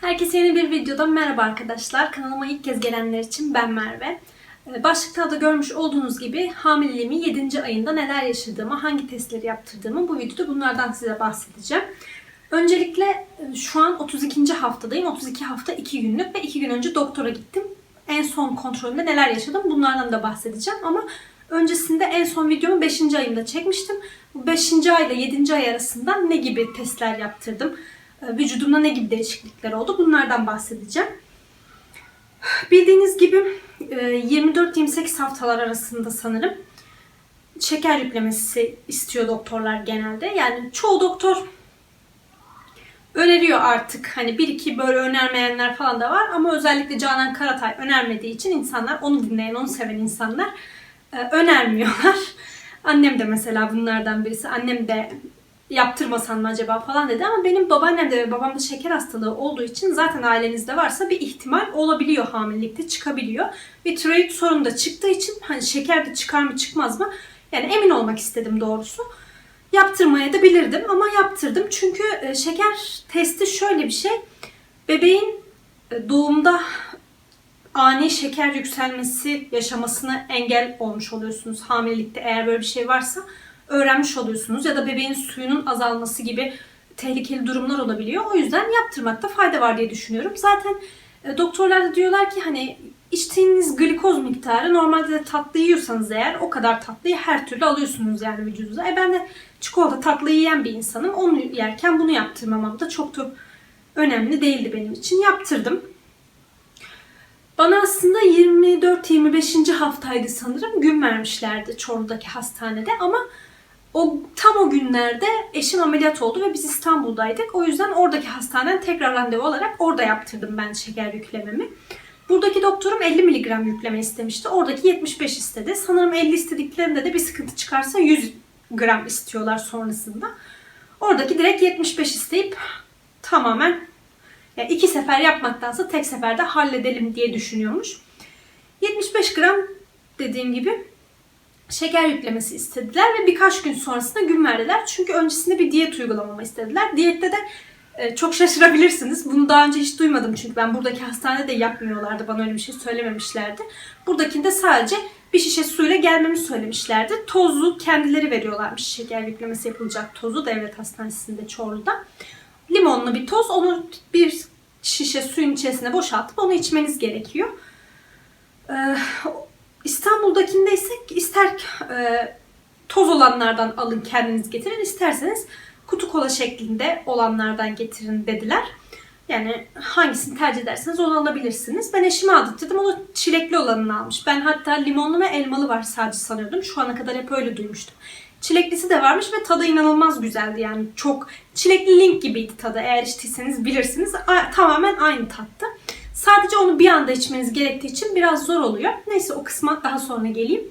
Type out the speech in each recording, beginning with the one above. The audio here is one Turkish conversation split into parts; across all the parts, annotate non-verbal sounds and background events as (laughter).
Herkese yeni bir videodan merhaba arkadaşlar. Kanalıma ilk kez gelenler için ben Merve. Ee, Başlıkta da görmüş olduğunuz gibi hamileliğimin 7. ayında neler yaşadığımı, hangi testleri yaptırdığımı bu videoda bunlardan size bahsedeceğim. Öncelikle e, şu an 32. haftadayım. 32 hafta 2 günlük ve 2 gün önce doktora gittim. En son kontrolümde neler yaşadım bunlardan da bahsedeceğim ama öncesinde en son videomu 5. ayımda çekmiştim. Bu 5. ay ile 7. ay arasında ne gibi testler yaptırdım? E, vücudumda ne gibi değişiklikler oldu bunlardan bahsedeceğim. Bildiğiniz gibi e, 24-28 haftalar arasında sanırım şeker yüklemesi istiyor doktorlar genelde. Yani çoğu doktor öneriyor artık. Hani bir iki böyle önermeyenler falan da var ama özellikle Canan Karatay önermediği için insanlar onu dinleyen, onu seven insanlar e, önermiyorlar. (laughs) Annem de mesela bunlardan birisi. Annem de yaptırmasan mı acaba falan dedi ama benim babaannemde ve babamda şeker hastalığı olduğu için zaten ailenizde varsa bir ihtimal olabiliyor hamilelikte çıkabiliyor. Bir tiroid sorunu da çıktığı için hani şeker de çıkar mı çıkmaz mı yani emin olmak istedim doğrusu. Yaptırmaya da bilirdim ama yaptırdım çünkü e, şeker testi şöyle bir şey. Bebeğin e, doğumda ani şeker yükselmesi yaşamasına engel olmuş oluyorsunuz hamilelikte eğer böyle bir şey varsa öğrenmiş oluyorsunuz ya da bebeğin suyunun azalması gibi tehlikeli durumlar olabiliyor. O yüzden yaptırmakta fayda var diye düşünüyorum. Zaten e, doktorlar da diyorlar ki hani içtiğiniz glikoz miktarı normalde de tatlı yiyorsanız eğer o kadar tatlıyı her türlü alıyorsunuz yani vücudunuza. E ben de çikolata tatlı yiyen bir insanım. Onu yerken bunu yaptırmamam da çok da önemli değildi benim için. Yaptırdım. Bana aslında 24-25. haftaydı sanırım gün vermişlerdi Çorlu'daki hastanede ama o tam o günlerde eşim ameliyat oldu ve biz İstanbul'daydık. O yüzden oradaki hastaneden tekrar randevu alarak orada yaptırdım ben şeker yüklememi. Buradaki doktorum 50 mg yükleme istemişti. Oradaki 75 istedi. Sanırım 50 istediklerinde de bir sıkıntı çıkarsa 100 gram istiyorlar sonrasında. Oradaki direkt 75 isteyip tamamen yani iki sefer yapmaktansa tek seferde halledelim diye düşünüyormuş. 75 gram dediğim gibi şeker yüklemesi istediler ve birkaç gün sonrasında gün verdiler. Çünkü öncesinde bir diyet uygulamamı istediler. Diyette de e, çok şaşırabilirsiniz. Bunu daha önce hiç duymadım çünkü ben buradaki hastanede de yapmıyorlardı. Bana öyle bir şey söylememişlerdi. Buradakinde sadece bir şişe suyla gelmemi söylemişlerdi. Tozu kendileri veriyorlarmış. Şeker yüklemesi yapılacak tozu devlet hastanesinde Çorlu'da. Limonlu bir toz. Onu bir şişe suyun içerisine boşaltıp onu içmeniz gerekiyor. Ee, İstanbul'dakinde ise ister e, toz olanlardan alın kendiniz getirin isterseniz kutu kola şeklinde olanlardan getirin dediler. Yani hangisini tercih ederseniz onu alabilirsiniz. Ben eşime aldırttırdım. O çilekli olanını almış. Ben hatta limonlu ve elmalı var sadece sanıyordum. Şu ana kadar hep öyle duymuştum. Çileklisi de varmış ve tadı inanılmaz güzeldi. Yani çok çilekli link gibiydi tadı. Eğer içtiyseniz bilirsiniz. A- tamamen aynı tattı. Sadece onu bir anda içmeniz gerektiği için biraz zor oluyor. Neyse o kısma daha sonra geleyim.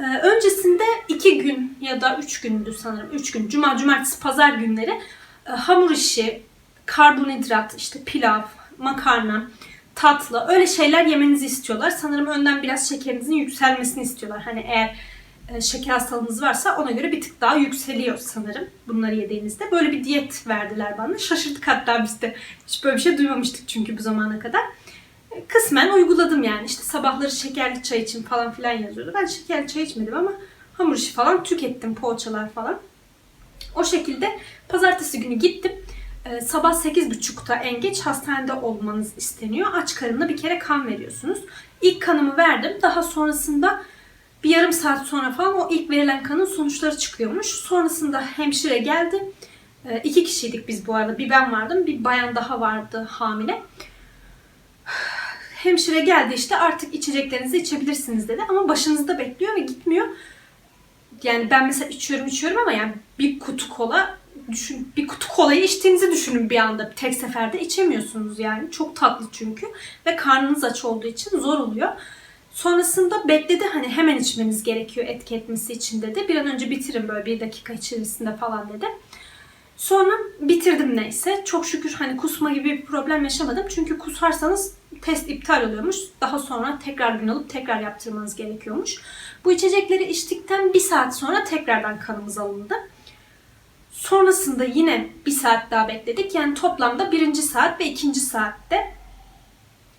Ee, öncesinde iki gün ya da üç gündü sanırım. Üç gün. Cuma, cumartesi, pazar günleri e, hamur işi, karbonhidrat, işte pilav, makarna, tatlı öyle şeyler yemenizi istiyorlar. Sanırım önden biraz şekerinizin yükselmesini istiyorlar. Hani eğer şeker hastalığınız varsa ona göre bir tık daha yükseliyor sanırım bunları yediğinizde. Böyle bir diyet verdiler bana. Şaşırdık hatta biz de. Hiç böyle bir şey duymamıştık çünkü bu zamana kadar. E, Kısmen uyguladım yani. İşte sabahları şekerli çay için falan filan yazıyordu. Ben şekerli çay içmedim ama hamur işi falan tükettim. Poğaçalar falan. O şekilde pazartesi günü gittim. Ee, sabah 8.30'da en geç hastanede olmanız isteniyor. Aç karınla bir kere kan veriyorsunuz. İlk kanımı verdim. Daha sonrasında bir yarım saat sonra falan o ilk verilen kanın sonuçları çıkıyormuş. Sonrasında hemşire geldi. Ee, iki kişiydik biz bu arada. Bir ben vardım, bir bayan daha vardı hamile. Hemşire geldi işte artık içeceklerinizi içebilirsiniz dedi. Ama başınızda bekliyor ve gitmiyor. Yani ben mesela içiyorum içiyorum ama yani bir kutu kola düşün bir kutu kolayı içtiğinizi düşünün bir anda tek seferde içemiyorsunuz yani. Çok tatlı çünkü ve karnınız aç olduğu için zor oluyor. Sonrasında bekledi hani hemen içmeniz gerekiyor etki etmesi için dedi. Bir an önce bitirin böyle bir dakika içerisinde falan dedi. Sonra bitirdim neyse. Çok şükür hani kusma gibi bir problem yaşamadım. Çünkü kusarsanız test iptal oluyormuş. Daha sonra tekrar gün alıp tekrar yaptırmanız gerekiyormuş. Bu içecekleri içtikten bir saat sonra tekrardan kanımız alındı. Sonrasında yine bir saat daha bekledik. Yani toplamda birinci saat ve ikinci saatte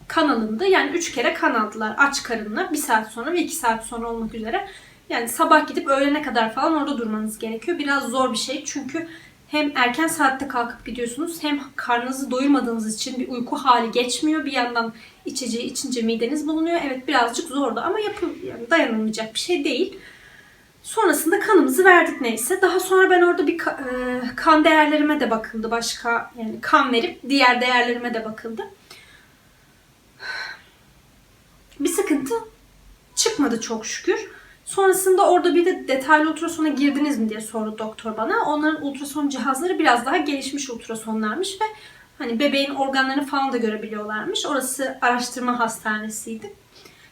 kan alındı. Yani üç kere kan aldılar aç karınla. Bir saat sonra ve iki saat sonra olmak üzere. Yani sabah gidip öğlene kadar falan orada durmanız gerekiyor. Biraz zor bir şey çünkü hem erken saatte kalkıp gidiyorsunuz hem karnınızı doyurmadığınız için bir uyku hali geçmiyor. Bir yandan içeceği içince mideniz bulunuyor. Evet birazcık zordu ama yapı, yani dayanılmayacak bir şey değil. Sonrasında kanımızı verdik neyse. Daha sonra ben orada bir e, kan değerlerime de bakıldı. Başka yani kan verip diğer değerlerime de bakıldı. Bir sıkıntı çıkmadı çok şükür. Sonrasında orada bir de detaylı ultrasona girdiniz mi diye sordu doktor bana. Onların ultrason cihazları biraz daha gelişmiş ultrasonlarmış ve hani bebeğin organlarını falan da görebiliyorlarmış. Orası araştırma hastanesiydi.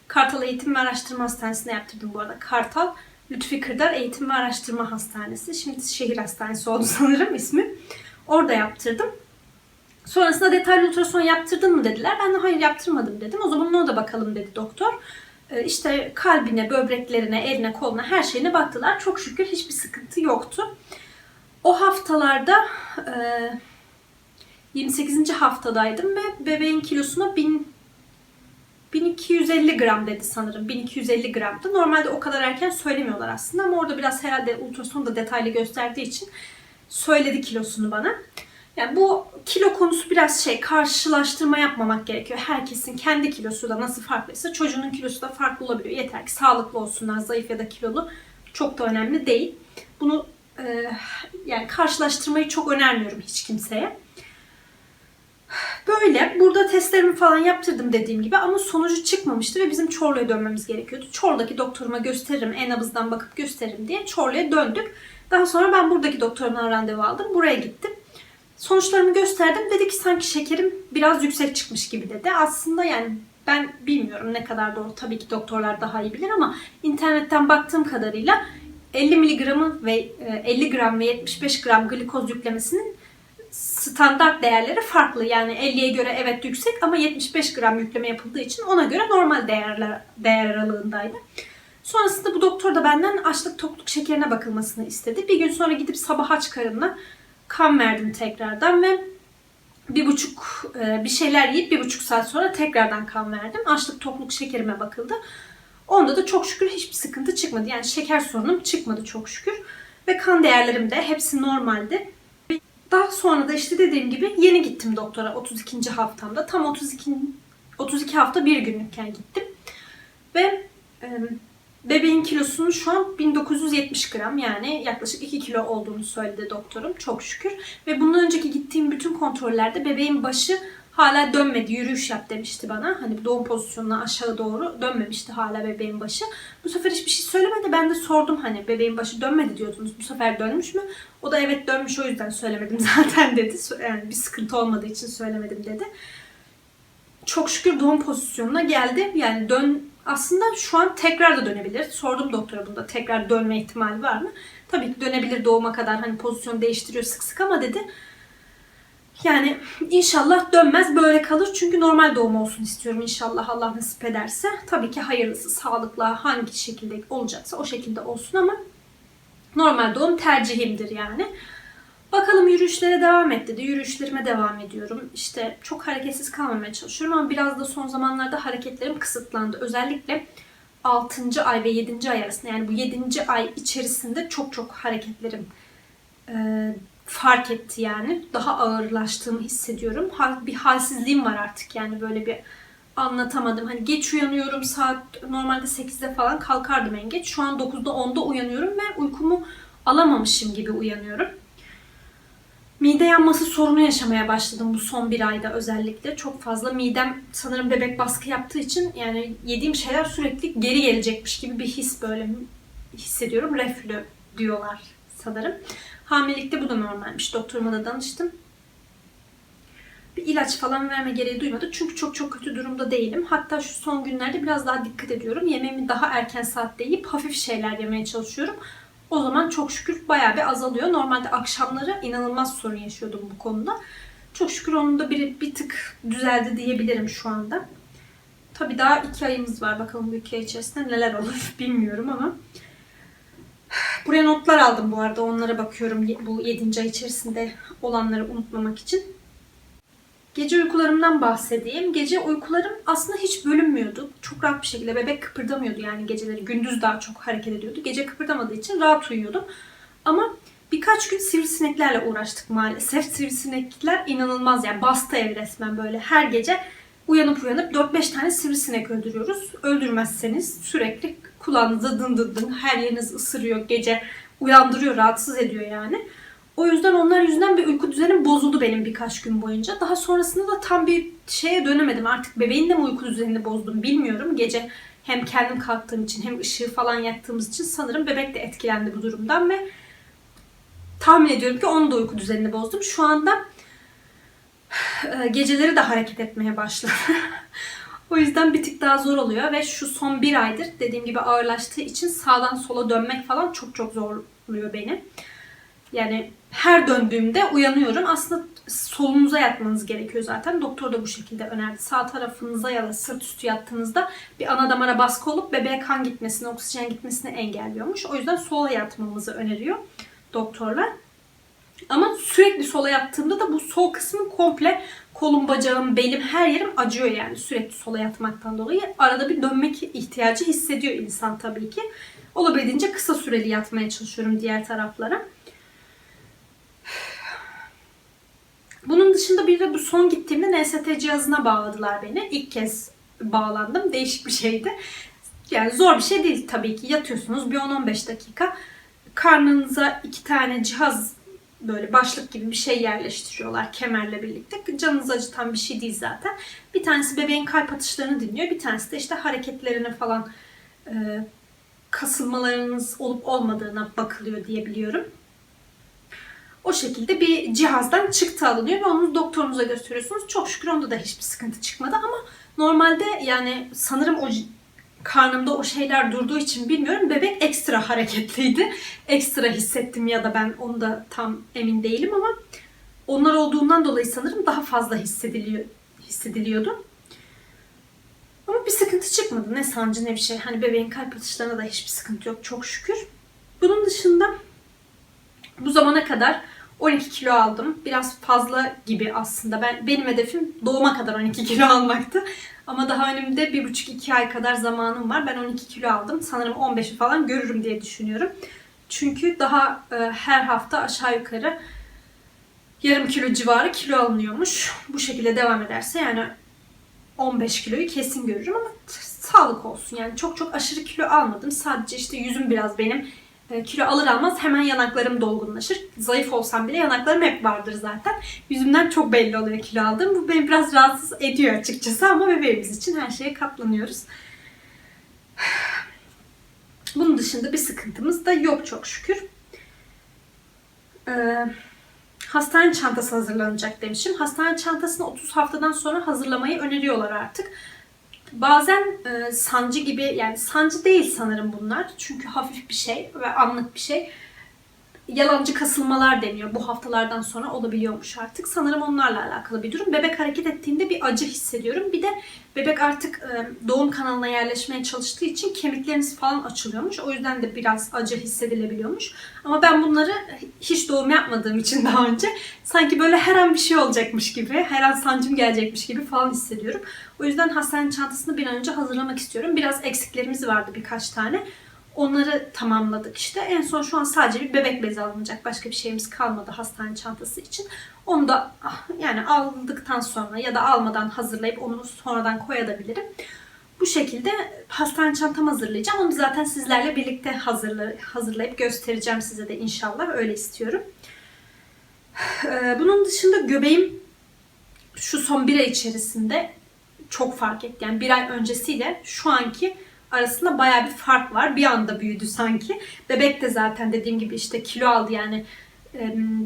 Kartal Eğitim ve Araştırma Hastanesi'nde yaptırdım bu arada. Kartal Lütfi Kırdar Eğitim ve Araştırma Hastanesi. Şimdi şehir hastanesi oldu (laughs) sanırım ismi. Orada yaptırdım. Sonrasında detaylı ultrason yaptırdın mı dediler. Ben de hayır yaptırmadım dedim. O zaman ona da bakalım dedi doktor. Ee, İşte kalbine, böbreklerine, eline, koluna her şeyine baktılar. Çok şükür hiçbir sıkıntı yoktu. O haftalarda e, 28. haftadaydım ve bebeğin kilosuna 1000 1250 gram dedi sanırım. 1250 gramdı. Normalde o kadar erken söylemiyorlar aslında ama orada biraz herhalde ultrason da detaylı gösterdiği için söyledi kilosunu bana. Yani bu kilo konusu biraz şey karşılaştırma yapmamak gerekiyor. Herkesin kendi kilosu da nasıl farklıysa çocuğunun kilosu da farklı olabiliyor. Yeter ki sağlıklı olsunlar, zayıf ya da kilolu çok da önemli değil. Bunu e, yani karşılaştırmayı çok önermiyorum hiç kimseye. Böyle burada testlerimi falan yaptırdım dediğim gibi ama sonucu çıkmamıştı ve bizim Çorlu'ya dönmemiz gerekiyordu. Çorlu'daki doktoruma gösteririm, en nabızdan bakıp gösteririm diye Çorlu'ya döndük. Daha sonra ben buradaki doktorumdan randevu aldım. Buraya gittim. Sonuçlarımı gösterdim. Dedi ki sanki şekerim biraz yüksek çıkmış gibi dedi. Aslında yani ben bilmiyorum ne kadar doğru. Tabii ki doktorlar daha iyi bilir ama internetten baktığım kadarıyla 50 miligramı ve e, 50 gram ve 75 gram glikoz yüklemesinin standart değerleri farklı. Yani 50'ye göre evet yüksek ama 75 gram yükleme yapıldığı için ona göre normal değerler değer aralığındaydı. Sonrasında bu doktor da benden açlık tokluk şekerine bakılmasını istedi. Bir gün sonra gidip sabah aç karınla kan verdim tekrardan ve bir buçuk e, bir şeyler yiyip bir buçuk saat sonra tekrardan kan verdim. Açlık tokluk şekerime bakıldı. Onda da çok şükür hiçbir sıkıntı çıkmadı. Yani şeker sorunum çıkmadı çok şükür. Ve kan değerlerim de hepsi normaldi. Daha sonra da işte dediğim gibi yeni gittim doktora 32. haftamda. Tam 32 32 hafta bir günlükken gittim. Ve bebeğin kilosunun şu an 1970 gram yani yaklaşık 2 kilo olduğunu söyledi doktorum çok şükür. Ve bundan önceki gittiğim bütün kontrollerde bebeğin başı hala dönmedi yürüyüş yap demişti bana. Hani doğum pozisyonuna aşağı doğru dönmemişti hala bebeğin başı. Bu sefer hiçbir şey söylemedi. Ben de sordum hani bebeğin başı dönmedi diyordunuz. Bu sefer dönmüş mü? O da evet dönmüş o yüzden söylemedim (laughs) zaten dedi. Yani bir sıkıntı olmadığı için söylemedim dedi. Çok şükür doğum pozisyonuna geldi. Yani dön aslında şu an tekrar da dönebilir. Sordum doktora bunda tekrar dönme ihtimali var mı? Tabii ki dönebilir doğuma kadar hani pozisyon değiştiriyor sık sık ama dedi. Yani inşallah dönmez böyle kalır. Çünkü normal doğum olsun istiyorum inşallah Allah nasip ederse. Tabii ki hayırlısı, sağlıklı hangi şekilde olacaksa o şekilde olsun ama normal doğum tercihimdir yani. Bakalım yürüyüşlere devam et dedi. Yürüyüşlerime devam ediyorum. İşte çok hareketsiz kalmamaya çalışıyorum ama biraz da son zamanlarda hareketlerim kısıtlandı. Özellikle 6. ay ve 7. ay arasında yani bu 7. ay içerisinde çok çok hareketlerim e, fark etti yani. Daha ağırlaştığımı hissediyorum. Bir halsizliğim var artık yani böyle bir anlatamadım. Hani geç uyanıyorum saat normalde 8'de falan kalkardım en geç. Şu an 9'da 10'da uyanıyorum ve uykumu alamamışım gibi uyanıyorum. Mide yanması sorunu yaşamaya başladım bu son bir ayda özellikle. Çok fazla midem sanırım bebek baskı yaptığı için yani yediğim şeyler sürekli geri gelecekmiş gibi bir his böyle hissediyorum. Reflü diyorlar sanırım. Hamilelikte bu da normalmiş. Doktoruma da danıştım. Bir ilaç falan verme gereği duymadı. Çünkü çok çok kötü durumda değilim. Hatta şu son günlerde biraz daha dikkat ediyorum. Yemeğimi daha erken saatte yiyip hafif şeyler yemeye çalışıyorum. O zaman çok şükür bayağı bir azalıyor. Normalde akşamları inanılmaz sorun yaşıyordum bu konuda. Çok şükür onun da bir, bir tık düzeldi diyebilirim şu anda. Tabii daha iki ayımız var. Bakalım bu iki ay içerisinde neler olur (laughs) bilmiyorum ama. Buraya notlar aldım bu arada. Onlara bakıyorum bu 7. ay içerisinde olanları unutmamak için. Gece uykularımdan bahsedeyim. Gece uykularım aslında hiç bölünmüyordu. Çok rahat bir şekilde bebek kıpırdamıyordu yani geceleri. Gündüz daha çok hareket ediyordu. Gece kıpırdamadığı için rahat uyuyordum. Ama birkaç gün sivrisineklerle uğraştık maalesef. Sivrisinekler inanılmaz yani bastı ev resmen böyle. Her gece uyanıp uyanıp 4-5 tane sivrisinek öldürüyoruz. Öldürmezseniz sürekli kulağınıza dın dın dın her yeriniz ısırıyor gece uyandırıyor rahatsız ediyor yani. O yüzden onlar yüzünden bir uyku düzenim bozuldu benim birkaç gün boyunca. Daha sonrasında da tam bir şeye dönemedim. Artık bebeğin de mi uyku düzenini bozdum bilmiyorum. Gece hem kendim kalktığım için hem ışığı falan yaktığımız için sanırım bebek de etkilendi bu durumdan ve tahmin ediyorum ki onun da uyku düzenini bozdum. Şu anda (sighs) e, geceleri de hareket etmeye başladı. (laughs) o yüzden bir tık daha zor oluyor ve şu son bir aydır dediğim gibi ağırlaştığı için sağdan sola dönmek falan çok çok zorluyor beni. Yani her döndüğümde uyanıyorum. Aslında solunuza yatmanız gerekiyor zaten. Doktor da bu şekilde önerdi. Sağ tarafınıza ya da sırt üstü yattığınızda bir ana damara baskı olup bebeğe kan gitmesini, oksijen gitmesini engelliyormuş. O yüzden sola yatmamızı öneriyor doktorlar. Ama sürekli sola yattığımda da bu sol kısmım komple kolum, bacağım, belim, her yerim acıyor yani sürekli sola yatmaktan dolayı. Arada bir dönmek ihtiyacı hissediyor insan tabii ki. Olabildiğince kısa süreli yatmaya çalışıyorum diğer taraflara. Bunun dışında bir de bu son gittiğimde NST cihazına bağladılar beni. İlk kez bağlandım. Değişik bir şeydi. Yani zor bir şey değil tabii ki. Yatıyorsunuz bir 10-15 dakika. Karnınıza iki tane cihaz böyle başlık gibi bir şey yerleştiriyorlar kemerle birlikte. Canınızı acıtan bir şey değil zaten. Bir tanesi bebeğin kalp atışlarını dinliyor. Bir tanesi de işte hareketlerine falan e, kasılmalarınız olup olmadığına bakılıyor diye biliyorum. O şekilde bir cihazdan çıktı alınıyor ve onu doktorunuza gösteriyorsunuz. Çok şükür onda da hiçbir sıkıntı çıkmadı ama normalde yani sanırım o karnımda o şeyler durduğu için bilmiyorum. Bebek ekstra hareketliydi. Ekstra hissettim ya da ben onu da tam emin değilim ama onlar olduğundan dolayı sanırım daha fazla hissediliyor hissediliyordu. Ama bir sıkıntı çıkmadı. Ne sancı ne bir şey. Hani bebeğin kalp atışlarına da hiçbir sıkıntı yok çok şükür. Bunun dışında bu zamana kadar 12 kilo aldım. Biraz fazla gibi aslında. Ben benim hedefim doğuma kadar 12 kilo (laughs) almaktı. Ama daha önümde 1,5-2 ay kadar zamanım var. Ben 12 kilo aldım. Sanırım 15'i falan görürüm diye düşünüyorum. Çünkü daha e, her hafta aşağı yukarı yarım kilo civarı kilo alınıyormuş. Bu şekilde devam ederse yani 15 kiloyu kesin görürüm ama sağlık olsun. Yani çok çok aşırı kilo almadım. Sadece işte yüzüm biraz benim kilo alır almaz hemen yanaklarım dolgunlaşır. Zayıf olsam bile yanaklarım hep vardır zaten. Yüzümden çok belli oluyor kilo aldığım. Bu beni biraz rahatsız ediyor açıkçası ama bebeğimiz için her şeye katlanıyoruz. (sighs) Bunun dışında bir sıkıntımız da yok çok şükür. Ee, hastane çantası hazırlanacak demişim. Hastane çantasını 30 haftadan sonra hazırlamayı öneriyorlar artık. Bazen e, sancı gibi yani sancı değil sanırım bunlar. Çünkü hafif bir şey ve anlık bir şey. Yalancı kasılmalar deniyor. Bu haftalardan sonra olabiliyormuş artık. Sanırım onlarla alakalı bir durum. Bebek hareket ettiğinde bir acı hissediyorum. Bir de bebek artık e, doğum kanalına yerleşmeye çalıştığı için kemikleriniz falan açılıyormuş. O yüzden de biraz acı hissedilebiliyormuş. Ama ben bunları hiç doğum yapmadığım için daha önce sanki böyle her an bir şey olacakmış gibi, her an sancım gelecekmiş gibi falan hissediyorum. O yüzden hastane çantasını bir an önce hazırlamak istiyorum. Biraz eksiklerimiz vardı birkaç tane. Onları tamamladık işte. En son şu an sadece bir bebek bezi alınacak. Başka bir şeyimiz kalmadı hastane çantası için. Onu da ah, yani aldıktan sonra ya da almadan hazırlayıp onu sonradan koyabilirim. Bu şekilde hastane çantamı hazırlayacağım. Onu zaten sizlerle birlikte hazırla, hazırlayıp göstereceğim size de inşallah. Öyle istiyorum. Ee, Bunun dışında göbeğim şu son bir ay içerisinde çok fark etti. Yani bir ay öncesiyle şu anki arasında baya bir fark var. Bir anda büyüdü sanki. Bebek de zaten dediğim gibi işte kilo aldı yani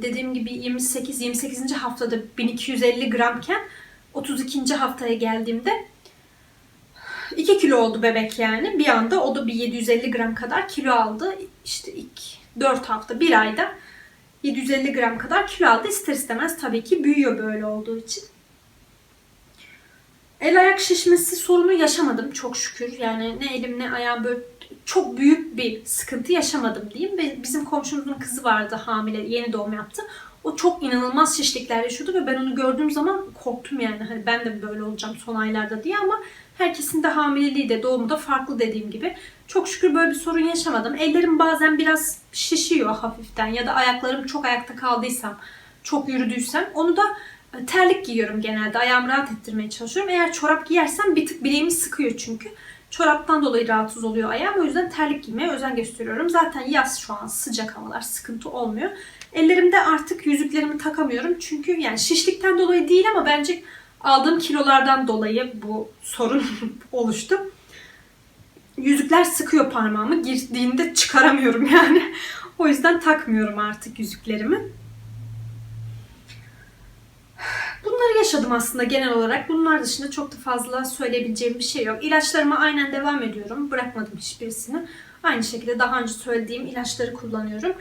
dediğim gibi 28 28. haftada 1250 gramken 32. haftaya geldiğimde 2 kilo oldu bebek yani. Bir anda o da bir 750 gram kadar kilo aldı. İşte ilk 4 hafta, 1 ayda 750 gram kadar kilo aldı. İster istemez tabii ki büyüyor böyle olduğu için. El ayak şişmesi sorunu yaşamadım çok şükür. Yani ne elim ne ayağım böyle çok büyük bir sıkıntı yaşamadım diyeyim. Ve bizim komşumuzun kızı vardı hamile, yeni doğum yaptı. O çok inanılmaz şişlikler yaşıyordu ve ben onu gördüğüm zaman korktum yani. Hani ben de böyle olacağım son aylarda diye ama herkesin de hamileliği de doğumu da farklı dediğim gibi. Çok şükür böyle bir sorun yaşamadım. Ellerim bazen biraz şişiyor hafiften ya da ayaklarım çok ayakta kaldıysam, çok yürüdüysem onu da terlik giyiyorum genelde. Ayağımı rahat ettirmeye çalışıyorum. Eğer çorap giyersem bir tık bileğimi sıkıyor çünkü. Çoraptan dolayı rahatsız oluyor ayağım. O yüzden terlik giymeye özen gösteriyorum. Zaten yaz şu an sıcak havalar sıkıntı olmuyor. Ellerimde artık yüzüklerimi takamıyorum. Çünkü yani şişlikten dolayı değil ama bence aldığım kilolardan dolayı bu sorun (laughs) oluştu. Yüzükler sıkıyor parmağımı. Girdiğinde çıkaramıyorum yani. (laughs) O yüzden takmıyorum artık yüzüklerimi. Bunları yaşadım aslında genel olarak. Bunlar dışında çok da fazla söyleyebileceğim bir şey yok. İlaçlarıma aynen devam ediyorum. Bırakmadım hiçbirisini. Aynı şekilde daha önce söylediğim ilaçları kullanıyorum.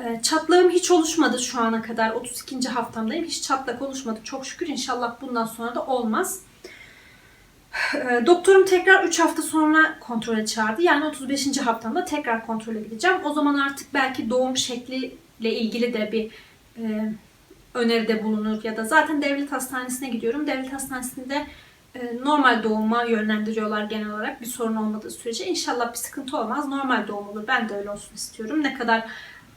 Ee, Çatlağım hiç oluşmadı şu ana kadar. 32. haftamdayım. Hiç çatlak oluşmadı. Çok şükür inşallah bundan sonra da olmaz. Ee, Doktorum tekrar 3 hafta sonra kontrole çağırdı. Yani 35. haftamda tekrar kontrole gideceğim. O zaman artık belki doğum şekliyle ilgili de bir e, öneride bulunur ya da zaten devlet hastanesine gidiyorum. Devlet hastanesinde e, normal doğuma yönlendiriyorlar genel olarak bir sorun olmadığı sürece. İnşallah bir sıkıntı olmaz. Normal doğum olur. Ben de öyle olsun istiyorum. Ne kadar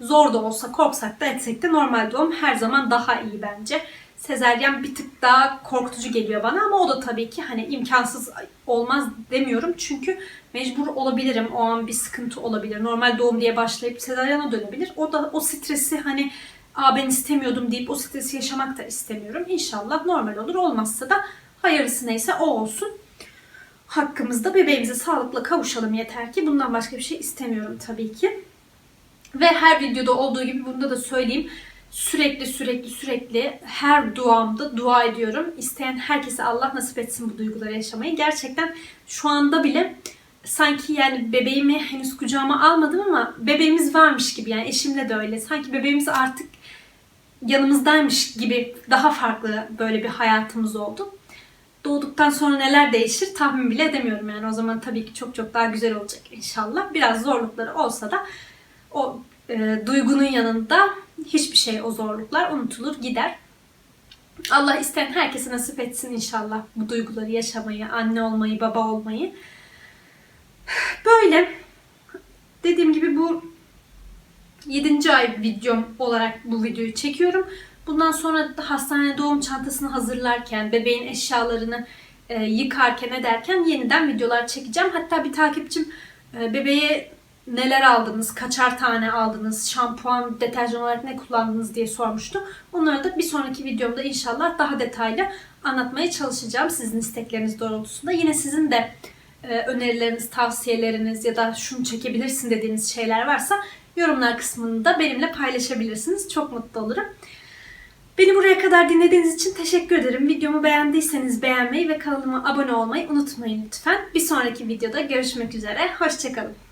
zor da olsa korksak da etsek de normal doğum her zaman daha iyi bence. Sezeryen bir tık daha korkutucu geliyor bana ama o da tabii ki hani imkansız olmaz demiyorum. Çünkü mecbur olabilirim. O an bir sıkıntı olabilir. Normal doğum diye başlayıp sezaryana dönebilir. O da o stresi hani Aa ben istemiyordum deyip o stresi yaşamak da istemiyorum. İnşallah normal olur. Olmazsa da hayırlısı neyse o olsun. Hakkımızda bebeğimize sağlıkla kavuşalım yeter ki. Bundan başka bir şey istemiyorum tabii ki. Ve her videoda olduğu gibi bunda da söyleyeyim. Sürekli sürekli sürekli her duamda dua ediyorum. İsteyen herkese Allah nasip etsin bu duyguları yaşamayı. Gerçekten şu anda bile sanki yani bebeğimi henüz kucağıma almadım ama bebeğimiz varmış gibi yani eşimle de öyle. Sanki bebeğimiz artık yanımızdaymış gibi daha farklı böyle bir hayatımız oldu. Doğduktan sonra neler değişir tahmin bile edemiyorum yani. O zaman tabii ki çok çok daha güzel olacak inşallah. Biraz zorlukları olsa da o e, duygunun yanında hiçbir şey o zorluklar unutulur gider. Allah isteyen herkese nasip etsin inşallah bu duyguları yaşamayı, anne olmayı, baba olmayı. Böyle. Dediğim gibi bu 7. ay videom olarak bu videoyu çekiyorum. Bundan sonra hastane doğum çantasını hazırlarken, bebeğin eşyalarını e, yıkarken ederken yeniden videolar çekeceğim. Hatta bir takipçim e, bebeğe neler aldınız, kaçar tane aldınız, şampuan, deterjan olarak ne kullandınız diye sormuştu. Onları da bir sonraki videomda inşallah daha detaylı anlatmaya çalışacağım sizin istekleriniz doğrultusunda. Yine sizin de e, önerileriniz, tavsiyeleriniz ya da şunu çekebilirsin dediğiniz şeyler varsa yorumlar kısmında benimle paylaşabilirsiniz. Çok mutlu olurum. Beni buraya kadar dinlediğiniz için teşekkür ederim. Videomu beğendiyseniz beğenmeyi ve kanalıma abone olmayı unutmayın lütfen. Bir sonraki videoda görüşmek üzere. Hoşçakalın.